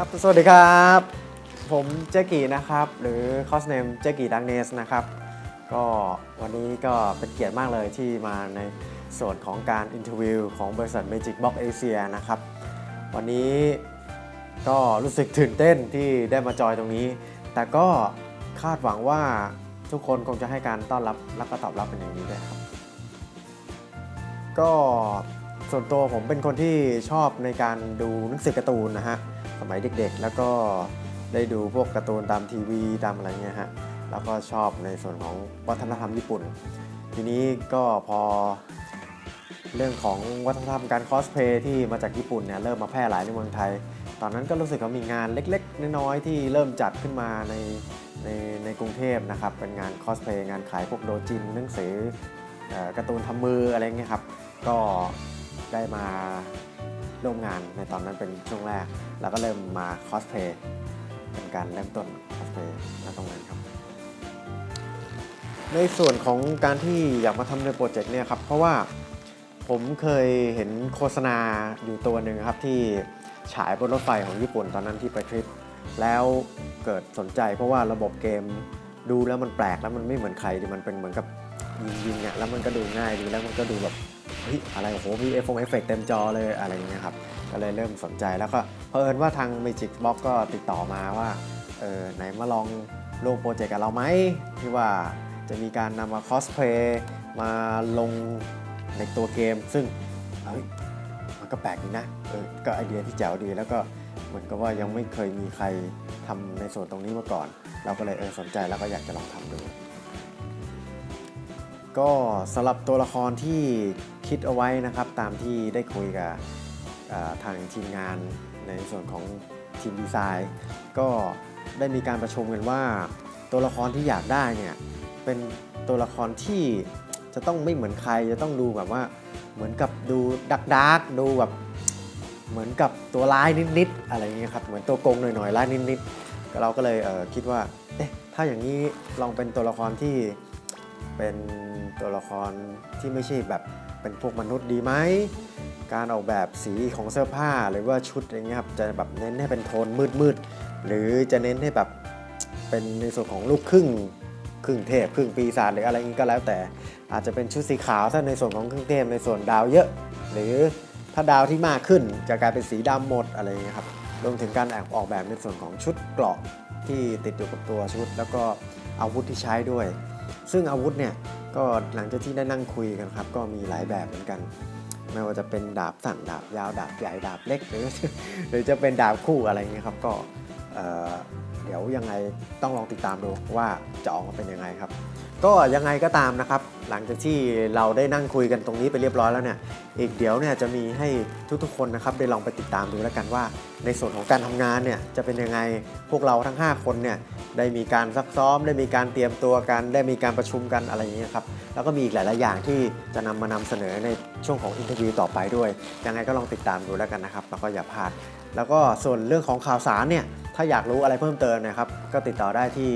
ครับสวัสดีครับ ผมเจกีนะครับ หรือคอสเนมเจกีดังเนสนะครับ ก็วันนี้ก็เป็นเกียรติมากเลยที่มาในส่วนของการอินเทอร์วิวของบริษัท Magic Box Asia นะครับ วันนี้ก็รู้สึกตื่นเต้นที่ได้มาจอยตรงนี้ แต่ก็คาดหวังว่าทุกคนคงจะให้การต้อนรับและก็ตอบรับเป็นอย่างดีด้วยครับ ก็ ส่วนตัวผมเป็นคนที่ชอบในการดูหนังสือการ์ตูนนะฮะสมัยเด็กๆ แล้วก็ได้ดูพวกการ์ตูนตามทีวีตามอะไรเงี้ยฮะแล้วก็ชอบในส่วนของวัฒนธรรมญี่ปุ่น ทีนี้ก็พอเรื่องของวัฒนธรรมการคอสเพลย์ที่มาจากญี่ปุ่นเนี่ยเริ่มมาแพร่หลายในเมืองไทย ตอนนั้นก็รู้สึกว่ามีงานเล็กๆ น้อยๆ ที่เริ่มจัดขึ้นมาในในในกรุงเทพนะครับ เป็นงานคอสเพลย์งานขายพวกโดจินหนังสือเอ่อการ์ตูนทำมืออะไรเงี้ยครับ ก็ ได้มาร่วมงานในตอนนั้นเป็นช่วงแรก แล้วก็เริ่มมาคอสเพลย์เป็นการเริ่มต้นคอสเพลย์ณตรงนั้นครับ ในส่วนของการที่อยากมาทำในโปรเจกต์เนี่ยครับ เพราะว่าผมเคยเห็นโฆษณาอยู่ตัวหนึ่งครับที่ฉายบนรถไฟของญี่ปุ่นตอนนั้นที่ไปทริป แล้วเกิดสนใจเพราะว่าระบบเกมดูแล้วมันแปลกแล้วมันไม่เหมือนใครมันเป็นเหมือนกับยิงๆอะแล้วมันก็ดูง่ายดีแล้วมันก็ดูแบบ เฮ้ยอะไรโอ้โหมีเอฟเอฟเฟกเต็มจอเลยอะไรอย่างเงี้ยครับก็เลยเริ่มสนใจแล้วก็เผอิญว่าทาง Magic Box ก็ติดต่อมาว่าเออไหนมาลองร่วมโปรเจกต์กับเราไหมที่ว่าจะมีการนำมาคอสเพลย์มาลงในตัวเกม ซึ่งเฮ้ยมันก็แปลกดีนะเออก็ไอเดียที่แจ๋วดีแล้วก็เหมือนกับว่ายังไม่เคยมีใครทำในส่วนตรงนี้มาก่อน เราก็เลยเออสนใจแล้วก็อยากจะลองทำดูก็สำหรับตัวละครที่ คิดเอาไว้นะครับตามที่ได้คุยกับทางทีมงานในส่วนของทีมดีไซน์ ก็ได้มีการประชุมกันว่า ตัวละครที่อยากได้เนี่ยเป็นตัวละครที่จะต้องไม่เหมือนใครจะต้องดูแบบว่าเหมือนกับดูดักดักดูแบบเหมือนกับตัวร้ายนิดๆอะไรอย่างเงี้ยครับเหมือนตัวโกงหน่อยๆร้ายนิดๆเราก็เลยเคิดว่าเอ๊ะถ้าอย่างนี้ลองเป็นตัวละครที่เป็นตัวละครที่ไม่ใช่แบบ เป็นพวกมนุษย์ดีไหม การออกแบบสีของเสื้อผ้าหรือว่าชุดอย่างเงี้ยครับจะแบบเน้นให้เป็นโทนมืดๆหรือจะเน้นให้แบบเป็นในส่วนของลูกครึ่งครึ่งเทพครึ่งปีศาจหรืออะไรนี้ก็แล้วแต่ อาจจะเป็นชุดสีขาวถ้าในส่วนของครึ่งเทพในส่วนดาวเยอะ หรือถ้าดาวที่มากขึ้นจะกลายเป็นสีดำหมดอะไรอย่างเงี้ยครับรวมถึงการออกแบบในส่วนของชุดเกราะที่ติดอยู่กับตัวชุด แล้วก็อาวุธที่ใช้ด้วย ซึ่งอาวุธเนี่ย ก็หลังจากที่ได้นั่งคุยกันครับ ก็มีหลายแบบเหมือนกัน ไม่ว่าจะเป็นดาบสั้นดาบยาวดาบใหญ่ดาบเล็กหรือหรือจะเป็นดาบคู่อะไรเงี้ยครับก็เดี๋ยวยังไงต้องลองติดตามดูว่าจะออกมาเป็นยังไงครับ ก็ยังไงก็ตามนะครับ หลังจากที่เราได้นั่งคุยกันตรงนี้ไปเรียบร้อยแล้วเนี่ยอีกเดี๋ยวเนี่ยจะมีให้ทุกๆคนนะครับได้ลองไปติดตามดูแล้วกันว่า ในส่วนของการทำงานเนี่ยจะเป็นยังไงพวกเราทั้ง 5 คนเนี่ย ได้มีการซักซ้อม ได้มีการเตรียมตัวกัน ได้มีการประชุมกันอะไรอย่างเงี้ครับ แล้วก็มีอีกหลาย ๆ อย่างที่จะนำมานำเสนอในช่วงของอินเทอร์วิวต่อไปด้วย ยังไงก็ลองติดตามดูแล้วกันนะครับ แล้วก็อย่าพลาด แล้วก็ส่วนเรื่องของข่าวสารเนี่ย ถ้าอยากรู้อะไรเพิ่มเติมนะครับ ก็ติดต่อได้ที่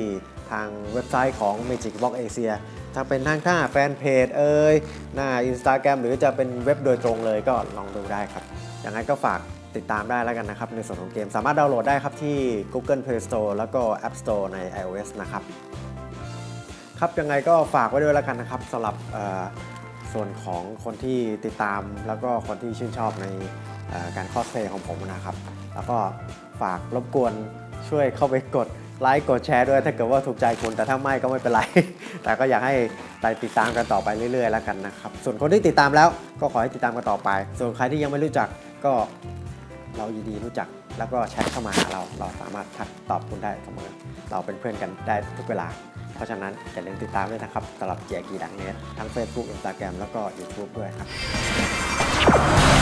ทางเว็บไซต์ของ Magic Box Asia ถ้าเป็นทางหน้าแฟนเพจเอ่ยหน้า Instagram หรือจะเป็นเว็บโดยตรงเลยก็ลองดูได้ครับยังไงก็ฝาก ติดตามได้แล้วกันนะครับ ในส่วนของเกมสามารถดาวน์โหลดได้ครับที่ Google Play Store แล้วก็ App Store ใน iOS นะครับ ครับยังไงก็ฝากไว้ด้วยแล้วกันนะครับสำหรับส่วนของคนที่ติดตาม แล้วก็คนที่ชื่นชอบในการคอสเพลย์ของผมนะครับ แล้วก็ฝากรบกวนช่วยเข้าไปกดไลค์กดแชร์ด้วยถ้าเกิดว่าถูกใจคุณ แต่ถ้าไม่ก็ไม่เป็นไร แต่ก็อยากให้ไปติดตามกันต่อไปเรื่อยๆ แล้วกันนะครับ ส่วนคนที่ติดตามแล้วก็ขอให้ติดตามกันต่อไป ส่วนใครที่ยังไม่รู้จักก็ เรายินดีรู้จักแล้วก็แชทเข้ามาหาเรา เราสามารถทักตอบคุณได้เสมอ เราเป็นเพื่อนกันได้ทุกเวลา เพราะฉะนั้นอย่าลืมติดตามด้วยนะครับสำหรับเจียกีดังเน็ตทั้ง Facebook Instagram แล้วก็ YouTube ด้วยครับ